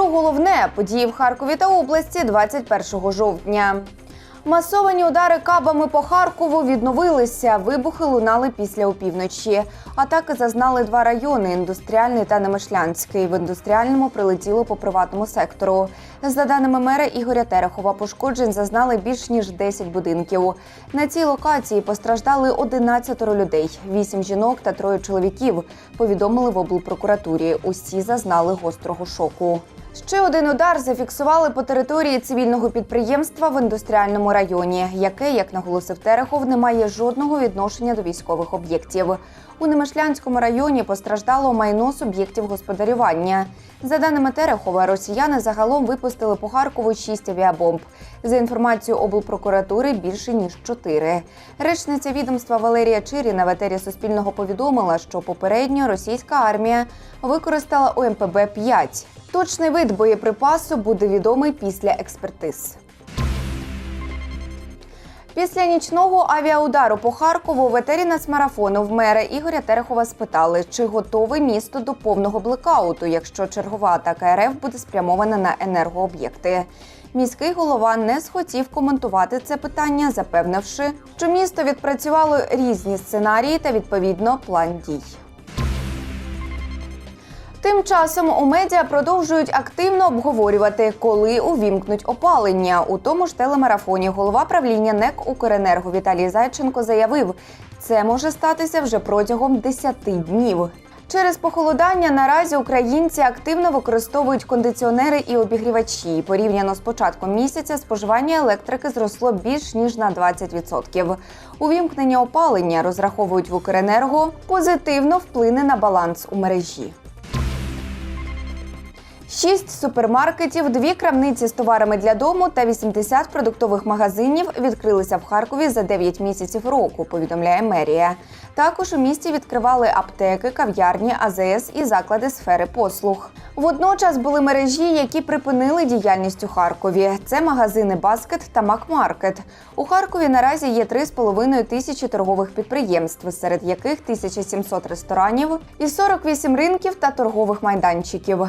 Про головне події в Харкові та області 21 жовтня. Масовані удари кабами по Харкову відновилися. Вибухи лунали після опівночі. Атаки зазнали два райони індустріальний та Немишлянський. В індустріальному прилетіло по приватному сектору. За даними мера Ігоря Терехова, пошкоджень зазнали більш ніж 10 будинків. На цій локації постраждали 11 людей, 8 жінок та троє чоловіків. Повідомили в облпрокуратурі. Усі зазнали гострого шоку. Ще один удар зафіксували по території цивільного підприємства в індустріальному районі, яке, як наголосив Терехов, не має жодного відношення до військових об'єктів. У Немишлянському районі постраждало майно суб'єктів господарювання. За даними Терехова, росіяни загалом випустили по Харкову шість авіабомб. За інформацією облпрокуратури, більше ніж чотири. Речниця відомства Валерія Чиріна в етері Суспільного повідомила, що попередньо російська армія використала УМПБ 5 Точний вид боєприпасу буде відомий після експертиз. Після нічного авіаудару по Харкову в етері нацмарафону в мера Ігоря Терехова спитали, чи готове місто до повного блекауту, якщо чергова атака РФ буде спрямована на енергооб'єкти. Міський голова не схотів коментувати це питання, запевнивши, що місто відпрацювало різні сценарії та відповідно план дій. Тим часом у медіа продовжують активно обговорювати, коли увімкнуть опалення. У тому ж телемарафоні голова правління НЕК Укренерго Віталій Зайченко заявив, це може статися вже протягом 10 днів. Через похолодання наразі українці активно використовують кондиціонери і обігрівачі. Порівняно з початком місяця споживання електрики зросло більш ніж на 20%. Увімкнення опалення розраховують в Укренерго позитивно вплине на баланс у мережі. Шість супермаркетів, дві крамниці з товарами для дому та 80 продуктових магазинів відкрилися в Харкові за 9 місяців року. Повідомляє мерія. Також у місті відкривали аптеки, кав'ярні, АЗС і заклади сфери послуг. Водночас були мережі, які припинили діяльність у Харкові. Це магазини Баскет та Макмаркет. У Харкові наразі є 3,5 тисячі торгових підприємств, серед яких 1700 ресторанів і 48 ринків та торгових майданчиків.